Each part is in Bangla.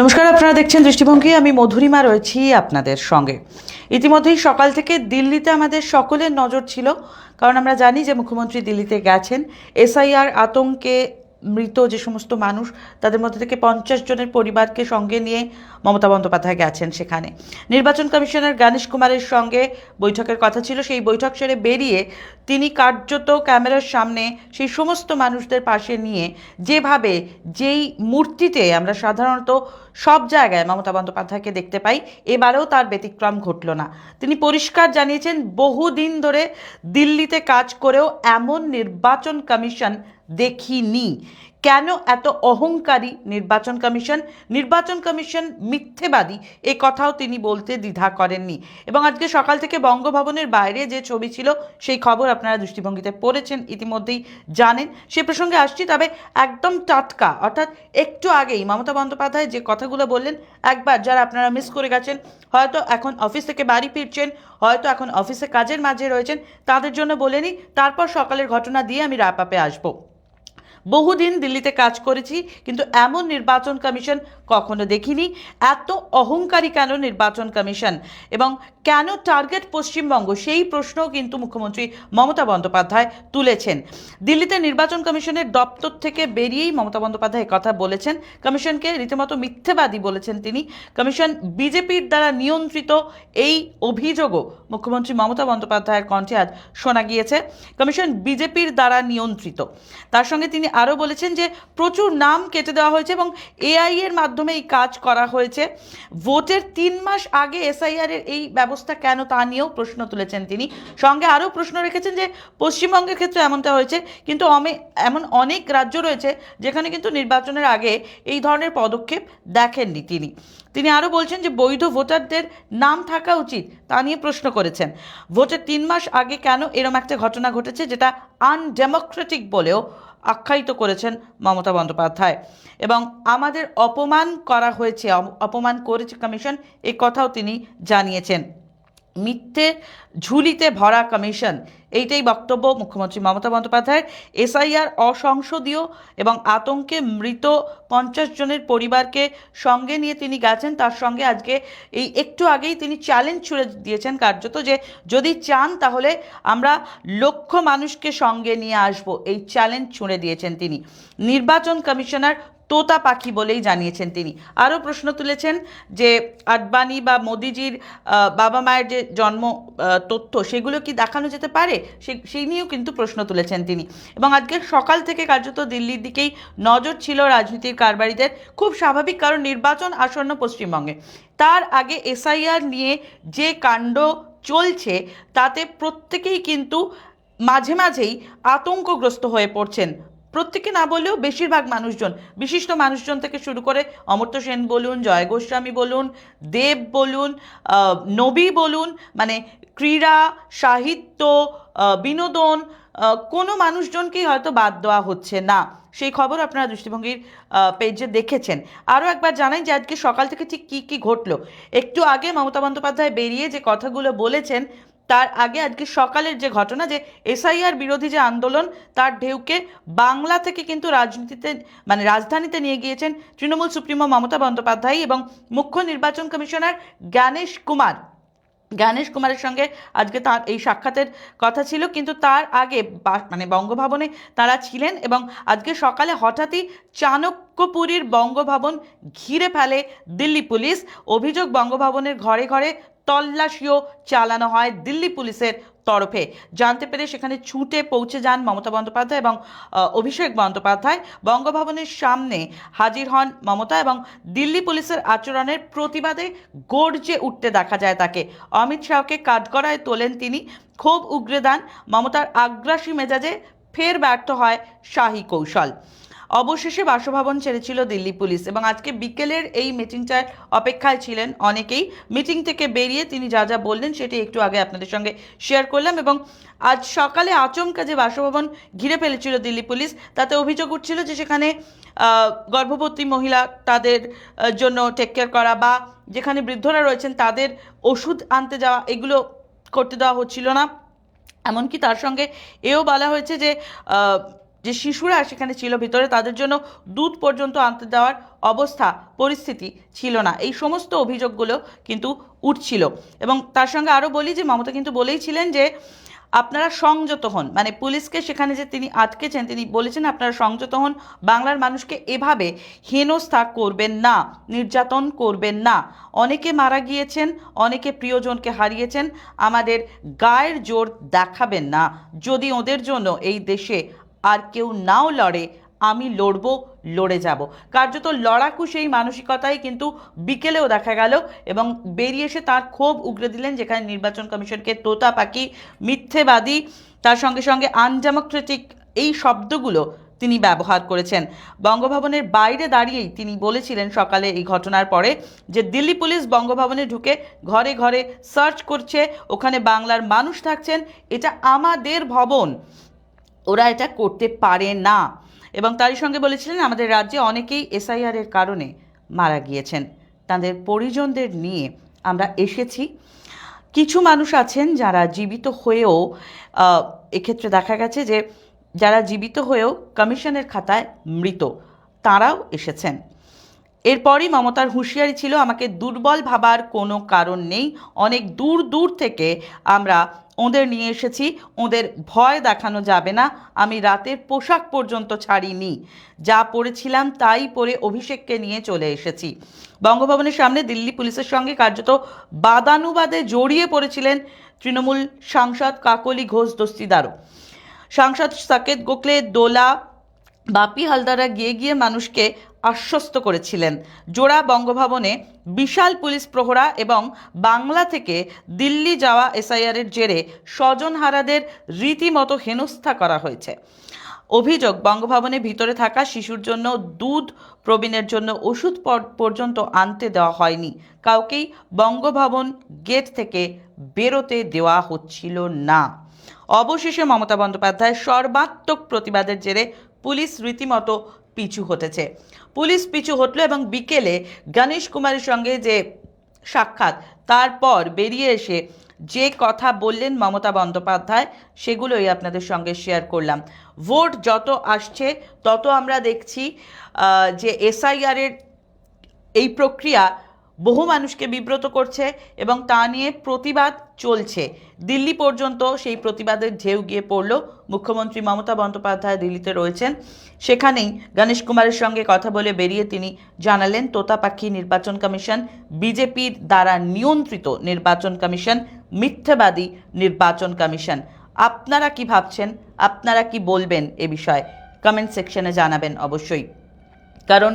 নমস্কার, আপনারা দেখছেন দৃষ্টিভঙ্গি। আমি মধুরিমা রয়েছি আপনাদের সঙ্গে। ইতিমধ্যেই সকাল থেকে দিল্লিতে আমাদের সকলের নজর ছিল, কারণ আমরা জানি যে মুখ্যমন্ত্রী দিল্লিতে গেছেন। এসআইআর আতঙ্কে মৃত যে সমস্ত মানুষ, তাদের মধ্যে থেকে পঞ্চাশ জনের পরিবারকে সঙ্গে নিয়ে মমতা বন্দ্যোপাধ্যায় গেছেন সেখানে। নির্বাচন কমিশনার গণেশ কুমারের সঙ্গে বৈঠকের কথা ছিল। সেই বৈঠক সেরে বেরিয়ে তিনি কার্যত ক্যামেরার সামনে সেই সমস্ত মানুষদের পাশে নিয়ে যেভাবে যেই মূর্তিতে আমরা সাধারণত সব জায়গায় মমতা বন্দ্যোপাধ্যায়কে দেখতে পাই, এবারেও তার ব্যতিক্রম ঘটল না। তিনি পরিষ্কার জানিয়েছেন, বহুদিন ধরে দিল্লিতে কাজ করেও এমন নির্বাচন কমিশন দেখিনি। কেন এত অহংকারী নির্বাচন কমিশন? নির্বাচন কমিশন মিথ্যেবাদী। এ কথাও তিনি বলতে দ্বিধা করেননি। এবং আজকে সকাল থেকে বঙ্গভবনের বাইরে যে ছবি ছিল, সেই খবর আপনারা দৃষ্টিভঙ্গিতে পড়েছেন, ইতিমধ্যেই জানেন। সে প্রসঙ্গে আসছি, তবে একদম টাটকা, অর্থাৎ একটু আগেই মমতা বন্দ্যোপাধ্যায় যে কথাগুলো বললেন, একবার যারা আপনারা মিস করে গেছেন, হয়তো এখন অফিস থেকে বাড়ি ফিরছেন, হয়তো এখন অফিসে কাজের মাঝে রয়েছেন, তাদের জন্য বলে নিই, তারপর সকালের ঘটনা দিয়ে আমি র্যাপ আপে আসব। বহুদিন দিল্লিতে কাজ করেছি, কিন্তু এমন নির্বাচন কমিশন কখনো দেখিনি। এত অহংকারী কেন নির্বাচন কমিশন? এবং কেন টার্গেট পশ্চিমবঙ্গ? সেই প্রশ্নও কিন্তু মুখ্যমন্ত্রী মমতা বন্দ্যোপাধ্যায় তুলেছেন। দিল্লিতে নির্বাচন কমিশনের দপ্তর থেকে বেরিয়েই মমতা বন্দ্যোপাধ্যায় কথা বলেছেন। কমিশনকে রীতিমতো মিথ্যেবাদী বলেছেন তিনি। কমিশন বিজেপির দ্বারা নিয়ন্ত্রিত এই অভিযোগও মুখ্যমন্ত্রী মমতা বন্দ্যোপাধ্যায়ের কণ্ঠে আজ শোনা গিয়েছে। কমিশন বিজেপির দ্বারা নিয়ন্ত্রিত। তার সঙ্গে তিনি আরও বলেছেন যে প্রচুর নাম কেটে দেওয়া হয়েছে এবং এআই এর মাধ্যমে এই কাজ করা হয়েছে। ভোটের তিন মাস আগে এসআইআর এর এই ব্যবস্থা কেন তা নিয়েও প্রশ্ন তুলেছেন তিনি। সঙ্গে আরও প্রশ্ন রেখেছেন যে পশ্চিমবঙ্গের ক্ষেত্রে এমনটা হয়েছে, কিন্তু এমন অনেক রাজ্য রয়েছে যেখানে কিন্তু নির্বাচনের আগে এই ধরনের পদক্ষেপ দেখেননি তিনি। তিনি আরও বলছেন যে বৈধ ভোটারদের নাম থাকা উচিত তা নিয়ে প্রশ্ন করেছেন। ভোটের তিন মাস আগে কেন এরম একটা ঘটনা ঘটেছে যেটা আনডেমোক্রেটিক বলেও আখ্যায়িত করেছেন মমতা বন্দ্যোপাধ্যায়। এবং আমাদের অপমান করা হয়েছে অপমান করেছে কমিশন এ কথাও তিনি জানিয়েছেন। মিথ্যে ঝুলিতে ভরা কমিশন এইটাই বক্তব্য মুখ্যমন্ত্রী মমতা বন্দ্যোপাধ্যায়ের। এসআইআর অসংসদীয় এবং আতঙ্কে মৃত পঞ্চাশ জনের পরিবারকে সঙ্গে নিয়ে তিনি গেছেন, তার সঙ্গে আজকে এই একটু আগেই তিনি চ্যালেঞ্জ ছুড়ে দিয়েছেন কার্যত যে যদি চান তাহলে আমরা লক্ষ মানুষকে সঙ্গে নিয়ে আসব, এই চ্যালেঞ্জ ছুঁড়ে দিয়েছেন তিনি। নির্বাচন কমিশনার তোতা পাখি বলেই জানিয়েছেন তিনি। আরও প্রশ্ন তুলেছেন যে আডবাণী বা মোদিজির বাবা মায়ের যে জন্ম তথ্য, সেগুলো কি দেখানো যেতে পারে? সেই নিয়েও কিন্তু প্রশ্ন তুলেছেন তিনি। এবং আজকে সকাল থেকে কার্যত দিল্লির দিকেই নজর ছিল রাজনীতির কারবারিদের। খুব স্বাভাবিক, কারণ নির্বাচন আসন্ন পশ্চিমবঙ্গে। তার আগে এসআইআর নিয়ে যে কাণ্ড চলছে, তাতে প্রত্যেকেই কিন্তু মাঝে মাঝেই আতঙ্কগ্রস্ত হয়ে পড়ছেন প্রত্যেকে না বললেও বেশিরভাগ মানুষজন, বিশিষ্ট মানুষজন থেকে শুরু করে অমর্ত্য সেন বলুন, জয় গোস্বামী বলুন, দেব বলুন নবী বলুন মানে ক্রীড়া, সাহিত্য বিনোদন কোনো মানুষজনকেই হয়তো বাদ দেওয়া হচ্ছে না। সেই খবর আপনারা দৃষ্টিভঙ্গির পেজে দেখেছেন। আরও একবার জানাই যে আজকে সকাল থেকে ঠিক কী কী ঘটলো। একটু আগে মমতা বন্দ্যোপাধ্যায় বেরিয়ে যে কথাগুলো বলেছেন তার আগে আজকে সকালের যে ঘটনা যে এসআইআর বিরোধী যে আন্দোলন, তার ঢেউকে বাংলা থেকে কিন্তু রাজনীতিতে মানে রাজধানীতে নিয়ে গিয়েছেন তৃণমূল সুপ্রিমো মমতা বন্দ্যোপাধ্যায় এবং মুখ্য নির্বাচন কমিশনার জ্ঞানেশ কুমার। জ্ঞানেশ কুমারের সঙ্গে আজকে তার এই সাক্ষাতের কথা ছিল, কিন্তু তার আগে মানে বঙ্গভবনে তারা ছিলেন এবং আজকে সকালে হঠাৎই চাণক্যপুরীর বঙ্গভবন ঘিরে ফেলে দিল্লি পুলিশ। অভিযোগ, বঙ্গভবনের ঘরে ঘরে তল্লাশিও চালানো হয়। দিল্লি পুলিশের তরফে। জানতে পেরে সেখানে ছুটে পৌঁছে যান মমতা বন্দ্যোপাধ্যায় এবং অভিষেক বন্দ্যোপাধ্যায়। বঙ্গভবনের সামনে হাজির হন মমতা এবং দিল্লি পুলিশের আচরণের প্রতিবাদে গর্জে উঠতে দেখা যায় তাকে। অমিত শাহকে কাঠগড়ায় তোলেন তিনি। ক্ষোভ উগরে দেন মমতার আগ্রাসী মেজাজে ফের ব্যর্থ হয় শাহী কৌশল। অবশেষে বাসভবন ছেড়েছিল দিল্লি পুলিশ এবং আজকে বিকেলের এই মিটিংটার অপেক্ষায় ছিলেন অনেকেই। মিটিং থেকে বেরিয়ে তিনি যা যা বললেন সেটি একটু আগে আপনাদের সঙ্গে শেয়ার করলাম এবং আজ সকালে আচমকা যে বাসভবন ঘিরে ফেলেছিল দিল্লি পুলিশ, তাতে অভিযোগ উঠছিল যে সেখানে গর্ভবতী মহিলা তাদের জন্য টেক কেয়ার করা বা যেখানে বৃদ্ধরা রয়েছেন তাদের ওষুধ আনতে যাওয়া, এগুলো করতে দেওয়া হচ্ছিল না। এমনকি তার সঙ্গে এও বলা হয়েছে যে যে শিশুরা সেখানে ছিল, ভিতরে তাদের জন্য দুধ পর্যন্ত আনতে দেওয়ার অবস্থা, পরিস্থিতি ছিল না। এই সমস্ত অভিযোগগুলো কিন্তু উঠছিল। এবং তার সঙ্গে আরও বলি যে, মমতা কিন্তু বলেইছিলেন যে, আপনারা সংযত হন। মানে পুলিশকে সেখানে যে তিনি আটকেছেন, তিনি বলেছেন আপনারা সংযত হন, বাংলার মানুষকে এভাবে হেনস্থা করবেন না, নির্যাতন করবেন না। অনেকে মারা গিয়েছেন, অনেকে প্রিয়জনকে হারিয়েছেন, আমাদের গায়ের জোর দেখাবেন না। যদি ওদের জন্য এই দেশে আর কেউ নাও লড়ে, আমি লড়বো, লড়ে যাব। কার্যত লড়াকু সেই মানসিকতাই কিন্তু বিকেলেও দেখা গেল এবং বেরিয়ে এসে তার ক্ষোভ উগরে দিলেন, যেখানে নির্বাচন কমিশনকে তোতা পাখি, মিথ্যেবাদী, তার সঙ্গে সঙ্গে আনডেমোক্রেটিক এই শব্দগুলো তিনি ব্যবহার করেছেন। বঙ্গভবনের বাইরে দাঁড়িয়েই তিনি বলেছিলেন সকালে এই ঘটনার পরে যে দিল্লি পুলিশ বঙ্গভবনে ঢুকে ঘরে ঘরে সার্চ করছে, ওখানে বাংলার মানুষ থাকছেন, এটা আমাদের ভবন। ওরা এটা করতে পারে না। এবং তারই সঙ্গে বলেছিলেন, আমাদের রাজ্যে অনেকেই এসআইআর এর কারণে মারা গিয়েছেন। তাদের পরিজনদের নিয়ে আমরা এসেছি। কিছু মানুষ আছেন যারা জীবিত হয়েও এক্ষেত্রে দেখা গেছে যে যারা জীবিত হয়েও কমিশনের খাতায় মৃত, তারাও এসেছেন। এরপরই মমতার হুঁশিয়ারি ছিল, আমাকে দুর্বল ভাবার কোনো কারণ নেই। অনেক দূর দূর থেকে আমরা ওদের নিয়ে এসেছি, ওদের ভয় দেখানো যাবে না, আমি রাতের পোশাক পর্যন্ত ছাড়িনি। যা পরেছিলাম তাই পরে অভিষেককে নিয়ে চলে এসেছি। বঙ্গভবনের সামনে দিল্লি পুলিশের সঙ্গে কার্যত বাদানুবাদে জড়িয়ে পড়েছিলেন তৃণমূল সাংসদ কাকলি ঘোষ দস্তিদারও। সাংসদ সাকেত গোখলে, দোলা, বাপি হালদাররা গিয়ে গিয়ে মানুষকে আশ্বস্ত করেছিলেন। জোড়া বঙ্গভবনে বিশাল পুলিশ প্রহরা এবং বাংলা থেকে দিল্লি যাওয়া এসআইআরের জেরে স্বজনহারাদের রীতিমতো হেনস্থা করা হয়েছে। অভিযোগ, বঙ্গভবনে ভিতরে থাকা শিশুর জন্য দুধ, প্রবীণের জন্য ওষুধ পর- পর্যন্ত আনতে দেওয়া হয়নি। কাউকেই বঙ্গভবন গেট থেকে বেরোতে দেওয়া হচ্ছিল না। অবশেষে মমতা বন্দ্যোপাধ্যায় সর্বাত্মক প্রতিবাদের জেরে পুলিশ রীতিমতো পিছু হতেছে। পুলিশ পিছু হটলো এবং বিকেলে গণেশ কুমারের সঙ্গে যে সাক্ষাৎ, তারপর বেরিয়ে এসে যে কথা বললেন মমতা বন্দ্যোপাধ্যায়, সেগুলোই আপনাদের সঙ্গে শেয়ার করলাম। ভোট যত আসছে, তত আমরা দেখছি যে এসআইআরের এই প্রক্রিয়া বহু মানুষকে বিব্রত করছে এবং তা নিয়ে প্রতিবাদ চলছে। দিল্লি পর্যন্ত সেই প্রতিবাদের ঢেউ গিয়ে পড়ল। মুখ্যমন্ত্রী মমতা বন্দ্যোপাধ্যায় দিল্লিতে রয়েছেন। সেখানেই গণেশ কুমারের সঙ্গে কথা বলে বেরিয়ে তিনি জানালেন, তোতাপাখি নির্বাচন কমিশন, বিজেপির দ্বারা নিয়ন্ত্রিত নির্বাচন কমিশন, মিথ্যাবাদী নির্বাচন কমিশন। আপনারা কি ভাবছেন? আপনারা কি বলবেন এ বিষয়ে? কমেন্ট সেকশনে জানাবেন অবশ্যই। কারণ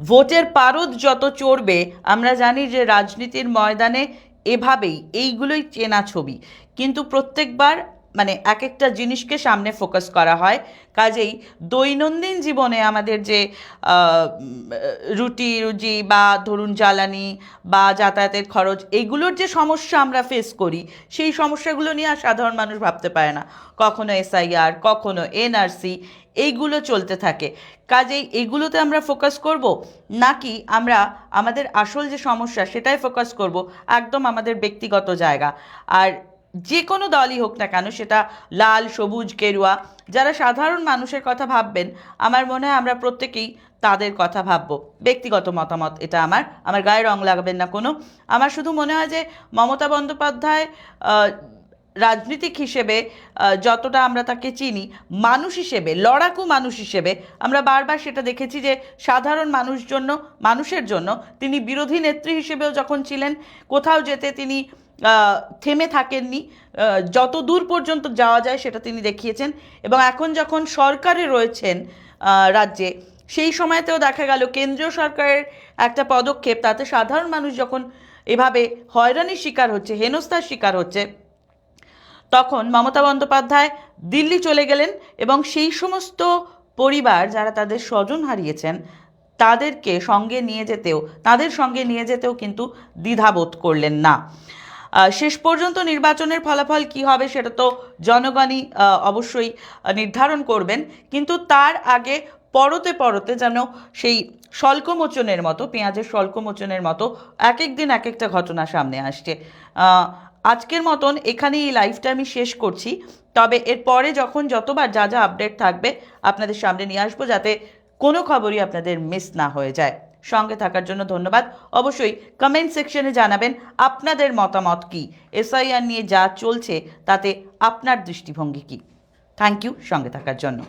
ভোটের পারদ যত চড়বে, আমরা জানি যে রাজনীতির ময়দানে এভাবেই এইগুলোই চেনা ছবি। কিন্তু প্রত্যেকবার মানে এক একটা জিনিসকে সামনে ফোকাস করা হয়। কাজেই দৈনন্দিন জীবনে আমাদের যে রুটি, রুজি বা ধরুন জ্বালানি বা যাতায়াতের খরচ, এগুলোর যে সমস্যা আমরা ফেস করি, সেই সমস্যাগুলো নিয়ে আর সাধারণ মানুষ ভাবতে পারে না। কখনো এসআইআর কখনো এনআরসি এইগুলো চলতে থাকে। কাজেই এগুলোতে আমরা ফোকাস করব নাকি আমরা আমাদের আসল যে সমস্যা সেটাই ফোকাস করব একদম আমাদের ব্যক্তিগত জায়গা। আর যে কোনো দলই হোক না কেন সেটা লাল, সবুজ, গেরুয়া, যারা সাধারণ মানুষের কথা ভাববেন, আমার মনে হয় আমরা প্রত্যেকেই তাদের কথা ভাববো। ব্যক্তিগত মতামত, এটা আমার। আমার গায়ে রং লাগাবেন না কোনো। আমার শুধু মনে হয় যে মমতা বন্দ্যোপাধ্যায় রাজনীতিক হিসেবে যতটা আমরা তাকে চিনি, মানুষ হিসেবে, লড়াকু মানুষ হিসেবে, আমরা বারবার সেটা দেখেছি যে সাধারণ মানুষ জন্য মানুষের জন্য তিনি বিরোধী নেত্রী হিসেবেও যখন ছিলেন, কোথাও যেতে তিনি থেমে থাকেননি। যত দূর পর্যন্ত যাওয়া যায় সেটা তিনি দেখিয়েছেন। এবং এখন যখন সরকারে রয়েছেন রাজ্যে, সেই সময়তেও দেখা গেল কেন্দ্রীয় সরকারের একটা পদক্ষেপ, তাতে সাধারণ মানুষ যখন এভাবে হয়রানির শিকার হচ্ছে, হেনস্থার শিকার হচ্ছে, তখন মমতা বন্দ্যোপাধ্যায় দিল্লি চলে গেলেন এবং সেই সমস্ত পরিবার যারা তাদের স্বজন হারিয়েছেন, তাদেরকে সঙ্গে নিয়ে যেতেও, তাদের সঙ্গে নিয়ে যেতেও কিন্তু দ্বিধাবোধ করলেন না। শেষ পর্যন্ত নির্বাচনের ফলাফল কি হবে সেটা তো জনগণই অবশ্যই নির্ধারণ করবেন। কিন্তু তার আগে পরতে পরতে যেন সেই স্বল্পমোচনের মতো, পেঁয়াজের স্বল্পমোচনের মতো এক এক দিন এক একটা ঘটনা সামনে আসছে। আজকের মতন এখানেই এই লাইভটা আমি শেষ করছি। তবে এরপরে যখন যতবার যা যা আপডেট থাকবে আপনাদের সামনে নিয়ে আসব যাতে কোনো খবরই আপনাদের মিস না হয়ে যায়। সঙ্গে থাকার জন্য ধন্যবাদ। অবশ্যই কমেন্ট সেকশনে জানাবেন আপনাদের মতামত কি? এসআইআর নিয়ে যা চলছে, তাতে আপনার দৃষ্টিভঙ্গি কি? থ্যাংক ইউ সঙ্গে থাকার জন্য।